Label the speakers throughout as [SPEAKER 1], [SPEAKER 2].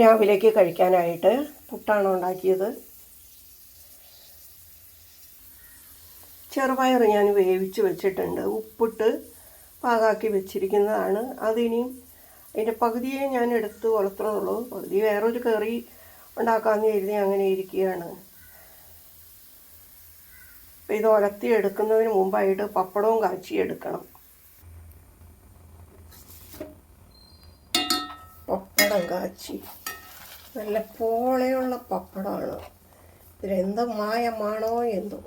[SPEAKER 1] രാവിലേക്ക് കഴിക്കാനായിട്ട് പുട്ടാണ് ഉണ്ടാക്കിയത്. ചെറുപയർ ഞാൻ വേവിച്ച് വെച്ചിട്ടുണ്ട്. ഉപ്പിട്ട് പാകാക്കി വെച്ചിരിക്കുന്നതാണ്. അതിനി അതിന്റെ പകുതിയെ ഞാൻ എടുത്ത് വളർത്തുന്നുള്ളൂ. പകുതി വേറൊരു കറി ഉണ്ടാക്കാമെന്ന് കരുതി അങ്ങനെ ഇരിക്കുകയാണ്. അപ്പോൾ ഇത് ഉലത്തി എടുക്കുന്നതിന് മുമ്പായിട്ട് പപ്പടവും കാച്ചി എടുക്കണം. പപ്പടം കാച്ചി. നല്ല പോളയുള്ള പപ്പടമാണ്. ഇതിലെന്ത് മായമാണോ എന്തോ.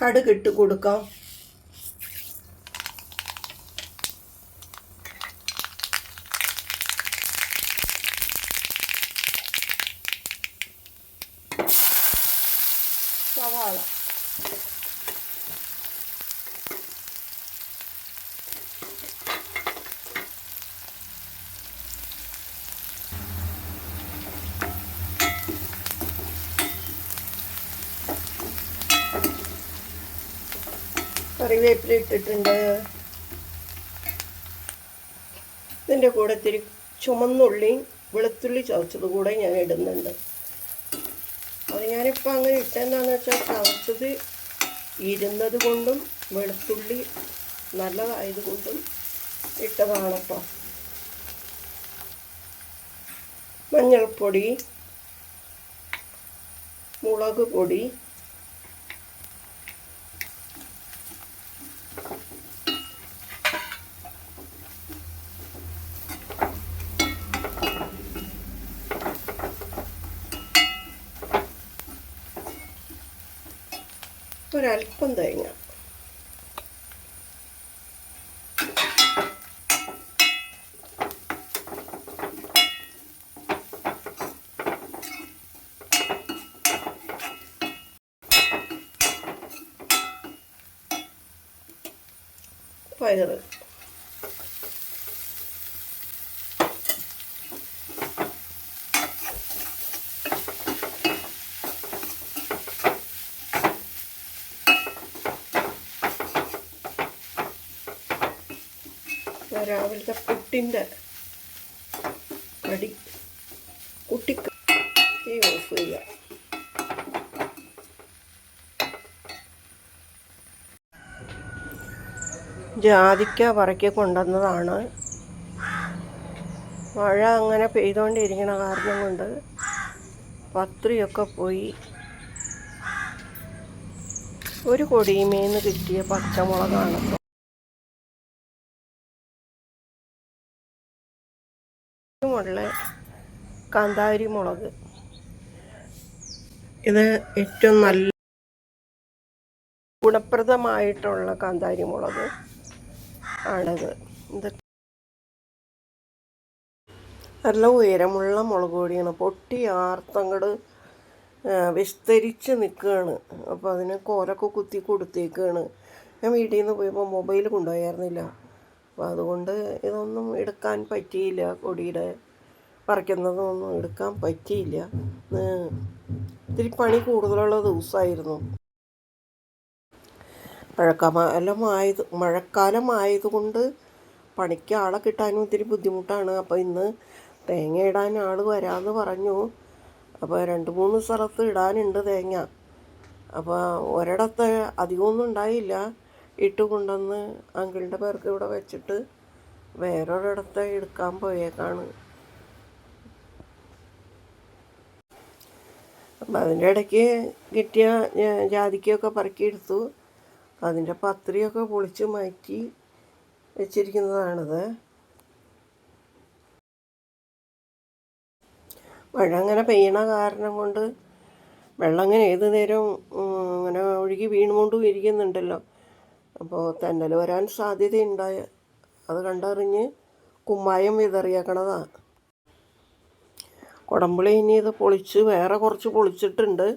[SPEAKER 1] കടുകിട്ട് കൊടുക്കാം സവാള കറിവേപ്പില ഇട്ടിട്ടുണ്ട്. ഇതിന്റെ കൂടെ ഇത്തിരി ചുമന്നുള്ളിയും വെളുത്തുള്ളി ചതച്ചത് കൂടെ ഞാൻ ഇടുന്നുണ്ട്. അത് ഞാനിപ്പോൾ അങ്ങനെ ഇട്ടെന്താണെന്ന് വെച്ചാൽ ചതച്ചത് ഇരുന്നത് കൊണ്ടും വെളുത്തുള്ളി നല്ലതായത് കൊണ്ടും ഇട്ടതാണ് മഞ്ഞൾപ്പൊടി മുളക് പൊടി ഒരല്പം തേങ്ങ. പയറ്. രാവിലത്തെ പുട്ടിന്റെ കടി കുട്ടിക്ക് ഓഫ് ചെയ്യുക ജാതിക്ക പറക്കി കൊണ്ടുവന്നതാണ്. മഴ അങ്ങനെ പെയ്തുകൊണ്ടിരിക്കണ കാരണം കൊണ്ട് പത്രിയൊക്കെ പോയി. ഒരു കൊടിയുമേന്ന് കിട്ടിയ പച്ചമുളകാണ്. ഇപ്പോൾ കാന്താരി മുളക്. ഇത് ഏറ്റവും നല്ല ഗുണപ്രദമായിട്ടുള്ള കാന്താരി മുളക് ആണത്. ഇത് നല്ല ഉയരമുള്ള മുളക് പൊടിയാണ്. പൊട്ടി ആർത്തങ്ങട് വിസ്തരിച്ച് നിൽക്കുകയാണ് അപ്പോൾ അതിന് കോലൊക്കെ കുത്തി കൊടുത്തേക്കാണ്. ഞാൻ വീട്ടിൽ നിന്ന് പോയപ്പോൾ മൊബൈൽ കൊണ്ടുപോയായിരുന്നില്ല. അപ്പോൾ അതുകൊണ്ട് ഇതൊന്നും എടുക്കാൻ പറ്റിയില്ല. കൊടിയുടെ പറിക്കുന്നതൊന്നും എടുക്കാൻ പറ്റിയില്ല. ഇത്തിരി പണി കൂടുതലുള്ള ദിവസമായിരുന്നു. മഴക്കാലമായത് മഴക്കാലമായതുകൊണ്ട് പണിക്ക് ആളെ കിട്ടാനും ഇത്തിരി ബുദ്ധിമുട്ടാണ്. അപ്പോൾ ഇന്ന് തേങ്ങ ഇടാൻ ആൾ വരാമെന്ന് പറഞ്ഞു. അപ്പോൾ രണ്ട് മൂന്ന് സ്ഥലത്ത് ഇടാനുണ്ട് തേങ്ങ. അപ്പോൾ ഒരിടത്ത് അധികമൊന്നും ഉണ്ടായില്ല. ഇട്ട് കൊണ്ടുവന്ന് അങ്കിളിന്റെ പേർക്ക് ഇവിടെ വെച്ചിട്ട് വേറൊരിടത്ത് എടുക്കാൻ പോയേക്കാണ്. അപ്പം അതിന്റെ ഇടയ്ക്ക് കിട്ടിയ പറക്കി പറക്കിയെടുത്തു അതിന്റെ പത്രിയൊക്കെ പൊളിച്ച് മാറ്റി വെച്ചിരിക്കുന്നതാണിത്. മഴ അങ്ങനെ പെയ്യണ കാരണം കൊണ്ട് വെള്ളം അങ്ങനെ ഏത് നേരവും അങ്ങനെ ഒഴുകി വീണുകൊണ്ടും ഇരിക്കുന്നുണ്ടല്ലോ. അപ്പോൾ തെന്നൽ വരാൻ സാധ്യതയുണ്ടായ അത് കണ്ടറിഞ്ഞ് കുമ്മായം വിതറിയേക്കണതാണ് കുടമ്പുളി ഇനി ഇത് പൊളിച്ച് വേറെ കുറച്ച് പൊളിച്ചിട്ടുണ്ട്.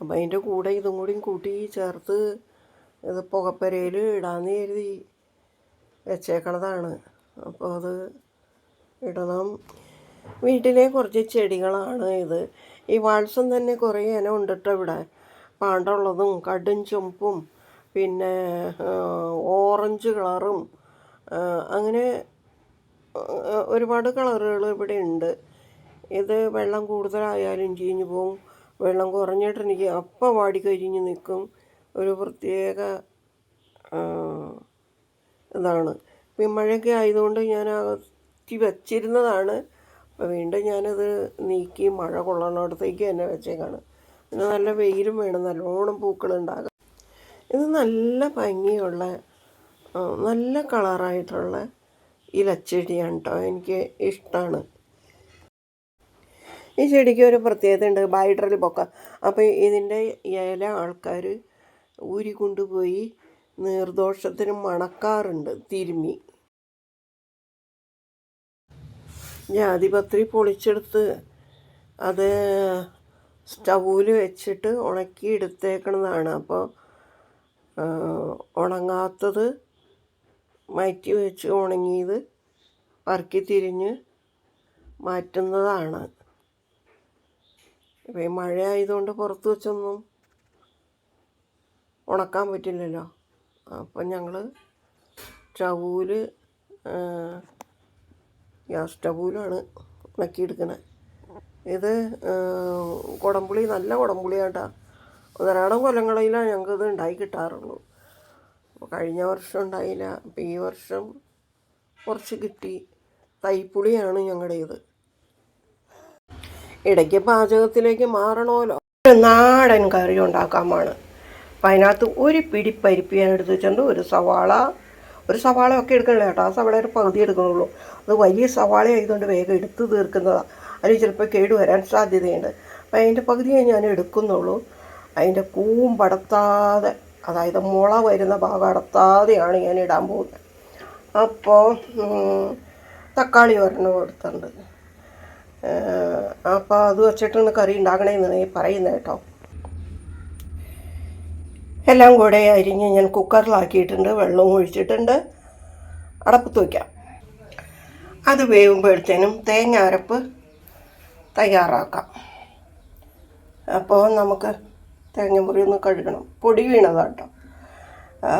[SPEAKER 1] അപ്പം അതിന്റെ കൂടെ ഇതും കൂടി കൂട്ടി ചേർത്ത് ഇത് പുകപ്പരയിൽ ഇടാന്ന് കരുതി വെച്ചേക്കണതാണ്. അപ്പോൾ അത് ഇടണം. വീട്ടിലെ കുറച്ച് ചെടികളാണ് ഇത്. ഈ വാൾസം തന്നെ കുറേ ഇനം ഉണ്ടിട്ടോ ഇവിടെ. പാണ്ടുള്ളതും കടും ചുമപ്പും പിന്നെ ഓറഞ്ച് കളറും അങ്ങനെ ഒരുപാട് കളറുകൾ ഇവിടെ ഉണ്ട്. ഇത് വെള്ളം കൂടുതലായാലും ചീഞ്ഞു പോവും. വെള്ളം കുറഞ്ഞിട്ടുണ്ടെങ്കിൽ അപ്പം വാടി കരിഞ്ഞ് നിൽക്കും. ഒരു പ്രത്യേക ഇതാണ്. ഇപ്പം മഴയൊക്കെ ആയതുകൊണ്ട് ഞാൻ അകത്തി വച്ചിരുന്നതാണ്. അപ്പോൾ വീണ്ടും ഞാനത് നീക്കി മഴ കൊള്ളണോടത്തേക്ക് തന്നെ വെച്ചേക്കാണ്. പിന്നെ നല്ല വെയിലും വേണം. നല്ലോണം പൂക്കളുണ്ടാകാം ഇത് നല്ല ഭംഗിയുള്ള നല്ല കളറായിട്ടുള്ള ഇലച്ചെടിയാണ് കേട്ടോ എനിക്ക് ഇഷ്ടമാണ് ഈ ചെടിക്ക് ഒരു പ്രത്യേകത ഉണ്ട്. ബൈഡറിൽ പൊക്ക. അപ്പോൾ ഇതിന്റെ ഇല ആൾക്കാർ ഊരി കൊണ്ടുപോയി നീർദോഷത്തിന് മണക്കാറുണ്ട്. തിരുമി. ജാതിപത്രി പൊളിച്ചെടുത്ത് അത് സ്റ്റൗവിൽ വെച്ചിട്ട് ഉണക്കി എടുത്തേക്കണതാണ് അപ്പോൾ ഉണങ്ങാത്തത് മാറ്റി വെച്ച് ഉണങ്ങിയത് പറക്കി തിരിഞ്ഞ് മാറ്റുന്നതാണ്. ഇപ്പം ഈ മഴ ആയതുകൊണ്ട് പുറത്ത് വെച്ചൊന്നും ഉണക്കാൻ പറ്റില്ലല്ലോ. അപ്പം ഞങ്ങൾ സ്റ്റൗവിൽ ഗ്യാസ് സ്റ്റൗവിലാണ് ഉണക്കിയെടുക്കുന്നത് ഇത് കുടംപുളി നല്ല കുടംപുളിയാട്ടാ. ധാരാളം കൊല്ലങ്ങളിലാണ് ഞങ്ങൾക്കത് ഉണ്ടായി കിട്ടാറുള്ളൂ. അപ്പോൾ കഴിഞ്ഞ വർഷം ഉണ്ടായില്ല. അപ്പോൾ ഈ വർഷം കുറച്ച് കിട്ടി. തൈപ്പുളിയാണ് ഞങ്ങളുടേത്. ഇടയ്ക്ക് പാചകത്തിലേക്ക് മാറണമല്ലോ. നാടൻ കറി ഉണ്ടാക്കാമാണ്. അപ്പം അതിനകത്ത് ഒരു പിടി പരിപ്പ് ഞാൻ എടുത്ത് വെച്ചിട്ടുണ്ട്. ഒരു സവാള ഒരു സവാള ഒക്കെ എടുക്കണില്ല കേട്ടോ. ആ സവാള ഒരു പകുതി എടുക്കണുള്ളൂ. അത് വലിയ സവാള ആയതുകൊണ്ട് വേഗം എടുത്ത് തീർക്കുന്നതാണ് അതിൽ ചിലപ്പോൾ കേടുവരാൻ സാധ്യതയുണ്ട്. അപ്പം അതിന്റെ പകുതിയേ ഞാൻ എടുക്കുന്നുള്ളൂ. അതിന്റെ കൂമ്പടത്താതെ അതായത് മുള വരുന്ന ഭാഗം അടത്താതെയാണ് ഞാൻ ഇടാൻ പോകുന്നത്. അപ്പോൾ തക്കാളി ഒരെണ്ണം കൊടുത്തുണ്ട് അപ്പോൾ അത് വെച്ചിട്ടാണ് കറി ഉണ്ടാക്കണേന്ന് പറയുന്നത് കേട്ടോ. എല്ലാം കൂടെ അരിഞ്ഞ് ഞാൻ കുക്കറിലാക്കിയിട്ടുണ്ട് വെള്ളവും ഒഴിച്ചിട്ടുണ്ട്. അടപ്പത്ത് വയ്ക്കാം. അത് വേവുമ്പോഴത്തേനും തേങ്ങ അരപ്പ് തയ്യാറാക്കാം. അപ്പോൾ നമുക്ക് തേങ്ങമുറി ഒന്ന് കഴുകണം. പൊടി വീണതാണ് കേട്ടോ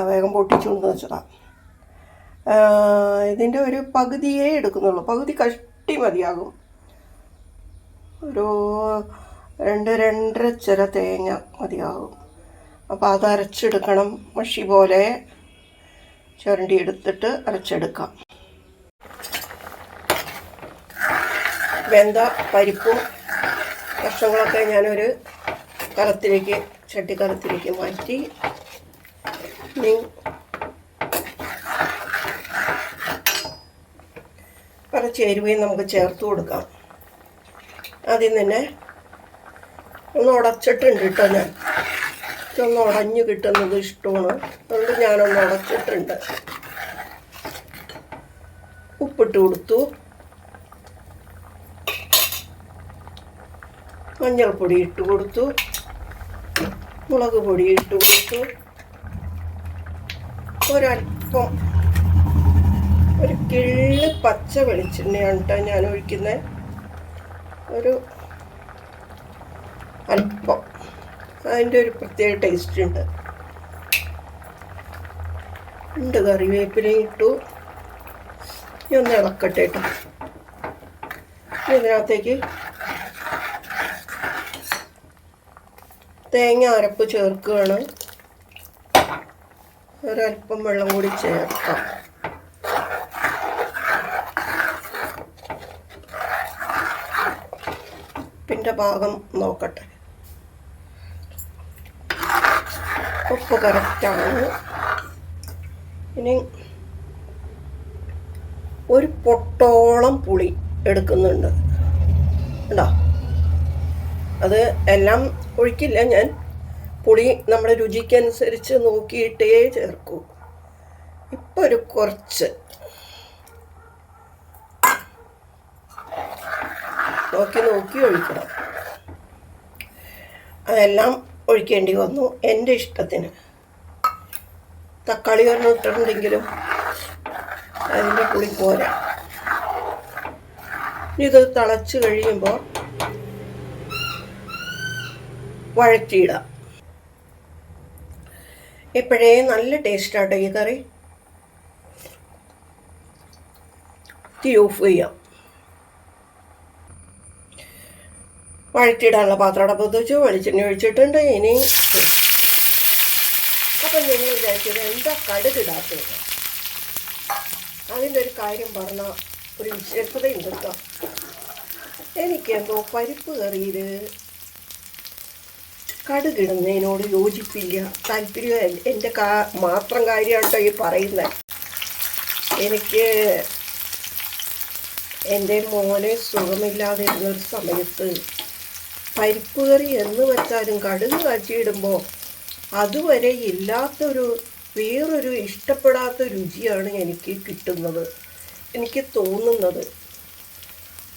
[SPEAKER 1] വേഗം പൊട്ടിച്ചുകൊണ്ട് വെച്ചതാണ് ഇതിന്റെ ഒരു പകുതിയേ എടുക്കുന്നുള്ളൂ. പകുതി കഷ്ടി മതിയാകും. ഒരു രണ്ട് രണ്ടര ചിര തേങ്ങ മതിയാകും. അപ്പോൾ അത് അരച്ചെടുക്കണം. മഷി പോലെ ചുരണ്ടി എടുത്തിട്ട് അരച്ചെടുക്കാം. വെന്ത പരിപ്പും കഷ്ണങ്ങളൊക്കെ ഞാനൊരു കലത്തിലേക്ക് ചട്ടിക്കലത്തിലേക്ക് മാറ്റി. കുറച്ച് എരിവയും നമുക്ക് ചേർത്ത് കൊടുക്കാം. ആദ്യം തന്നെ ഒന്ന് ഉടച്ചിട്ടുണ്ട് കേട്ടോ ഞാൻ. ഒന്ന് ഉടഞ്ഞു കിട്ടുന്നത് ഇഷ്ടമാണ്. അതുകൊണ്ട് ഞാനൊന്ന് ഉടച്ചിട്ടുണ്ട്. ഉപ്പിട്ട് കൊടുത്തു. മഞ്ഞൾപ്പൊടി ഇട്ട് കൊടുത്തു. മുളക് പൊടി ഇട്ട് കൊടുത്തു. ഒരല്പം ഒരു കിള്ളി പച്ച വെളിച്ചെണ്ണയാണ് കേട്ടോ ഞാൻ ഒഴിക്കുന്നത് ഒരു അല്പം അതിന്റെ ഒരു പ്രത്യേക ടേസ്റ്റ് ഉണ്ട്. ഉണ്ട് കറിവേപ്പിലയും ഇട്ടു. ഇനി ഒന്ന് ഇളക്കട്ടെ കേട്ടോ ഇതിനകത്തേക്ക് തേങ്ങ അരപ്പ് ചേർക്കുകയാണ്. ഒരല്പം വെള്ളം കൂടി ചേർക്കാം. ഉപ്പിന്റെ ഭാഗം നോക്കട്ടെ. ഉപ്പ് കറക്റ്റാണ് ഇനി ഒരു പൊട്ടോളം പുളി എടുക്കുന്നുണ്ട്. ഉണ്ടോ അത് എല്ലാം ഒഴിക്കില്ല ഞാൻ. പുളി നമ്മുടെ രുചിക്കനുസരിച്ച് നോക്കിയിട്ടേ ചേർക്കൂ. ഇപ്പൊ ഒരു കുറച്ച്. നോക്കി നോക്കി ഒഴിക്കണം. അതെല്ലാം ഒഴിക്കേണ്ടി വന്നു എന്റെ ഇഷ്ടത്തിന്. തക്കാളി ഒരെണ്ണം ഇട്ടിട്ടുണ്ടെങ്കിലും അതിന്റെ പുളി പോരാ. ഇത് തിളച്ച് കഴിയുമ്പോൾ വഴറ്റിയിടാം എപ്പോഴേ നല്ല ടേസ്റ്റാട്ടോ ഈ കറി? തീ ഓഫ് ചെയ്യാം. വഴറ്റിയിടാനുള്ള പാത്രം അടപ്പത്ത് വെച്ച് വെളിച്ചെണ്ണ ഒഴിച്ചിട്ടുണ്ട്. ഇനി അപ്പം നിങ്ങൾ വിചാരിച്ചത് എന്താ കടുകിടാത്തത് അതിന്റെ ഒരു കാര്യം പറഞ്ഞ ഒരു വിശേഷതയുണ്ട് എനിക്കെന്തോ പരിപ്പ് കറിയിൽ കടുകിടുന്നതിനോട് യോജിപ്പില്ല. താല്പര്യം എന്റെ കാ മാത്രം കാര്യമാണ് ഈ പറയുന്നത് എനിക്ക് എന്റെ മോനെ സുഖമില്ലാതിരുന്ന ഒരു സമയത്ത് പരിപ്പ് കറി എന്ന് വെച്ചാലും കടുക് കാച്ചിയിടുമ്പോൾ അതുവരെ ഇല്ലാത്തൊരു വേറൊരു ഇഷ്ടപ്പെടാത്ത രുചിയാണ് എനിക്ക് കിട്ടുന്നത്. എനിക്ക് തോന്നുന്നത്.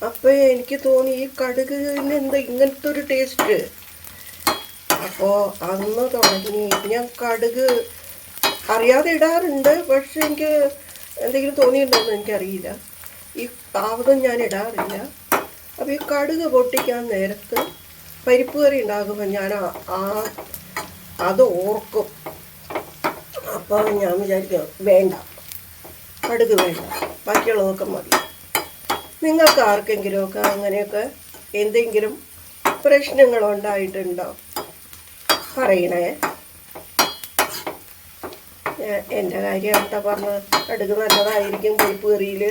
[SPEAKER 1] അപ്പോൾ എനിക്ക് തോന്നി ഈ കടുകിന് എന്താ ഇങ്ങനത്തെ ഒരു ടേസ്റ്റ്? അപ്പോൾ അന്ന് തുടങ്ങി. ഞാൻ കടുക് അറിയാതെ ഇടാറുണ്ട്. പക്ഷെ എനിക്ക് എന്തെങ്കിലും തോന്നിയിട്ടുണ്ടോയെന്ന് എനിക്കറിയില്ല. ഈ പാവതം ഞാൻ ഇടാറില്ല. അപ്പോൾ ഈ കടുക് പൊട്ടിക്കാൻ നേരത്ത് പരിപ്പ് കറി ഉണ്ടാകുമ്പോൾ ഞാൻ ആ- അത് ഓർക്കും. അപ്പോൾ ഞാൻ വിചാരിക്കും വേണ്ട. കടുക് വേണ്ട. ബാക്കിയുള്ളതൊക്കെ മതി. നിങ്ങൾക്ക് ആർക്കെങ്കിലുമൊക്കെ അങ്ങനെയൊക്കെ എന്തെങ്കിലും പ്രശ്നങ്ങൾ ഉണ്ടായിട്ടുണ്ടോ പറയണേ? എന്റെ കാര്യം കേട്ടോ പറഞ്ഞ കടുക് നല്ലതായിരിക്കും പുളിപ്പ് കറിയിൽ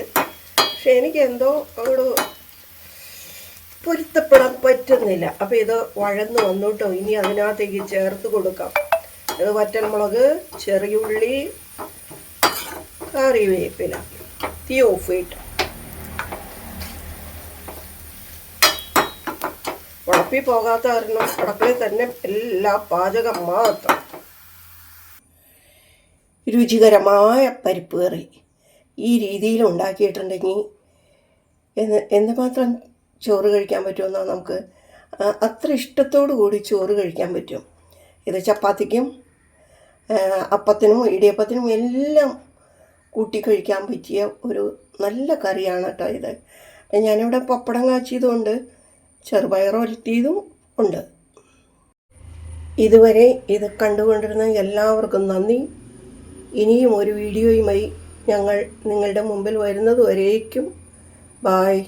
[SPEAKER 1] പക്ഷെ എനിക്ക് എന്തോ അങ്ങോട്ട് പൊരുത്തപ്പെടാൻ പറ്റുന്നില്ല. അപ്പോൾ ഇത് വഴന്ന് വന്നോട്ടോ. ഇനി അതിനകത്തേക്ക് ചേർത്ത് കൊടുക്കാം. ഇത് വറ്റൽമുളക് ചെറിയുള്ളി കറിവേപ്പില. തീ ഓഫ് ചെയ്തിട്ട് ഉളപ്പി പോകാത്ത കാരണം അടുക്കളയിൽ തന്നെ എല്ലാ പാചകം മാത്രം. രുചികരമായ പരിപ്പ് കറി ഈ രീതിയിൽ ഉണ്ടാക്കിയിട്ടുണ്ടെങ്കിൽ എന്ന് എന്തുമാത്രം ചോറ് കഴിക്കാൻ പറ്റുമെന്നാൽ നമുക്ക് അത്ര ഇഷ്ടത്തോടു കൂടി ചോറ് കഴിക്കാൻ പറ്റും. ഇത് ചപ്പാത്തിക്കും അപ്പത്തിനും ഇടിയപ്പത്തിനും എല്ലാം കൂട്ടി കഴിക്കാൻ പറ്റിയ ഒരു നല്ല കറിയാണ് കേട്ടോ ഇത്. ഞാനിവിടെ പപ്പടം കാച്ചിയതുകൊണ്ട് ചെറുപയർ ഒലത്തിയതും ഉണ്ട്. ഇതുവരെ ഇത് കണ്ടുകൊണ്ടിരുന്ന എല്ലാവർക്കും നന്ദി. ഇനിയും ഒരു വീഡിയോയുമായി ഞങ്ങൾ നിങ്ങളുടെ മുമ്പിൽ വരുന്നതുവരേക്കും ബായ്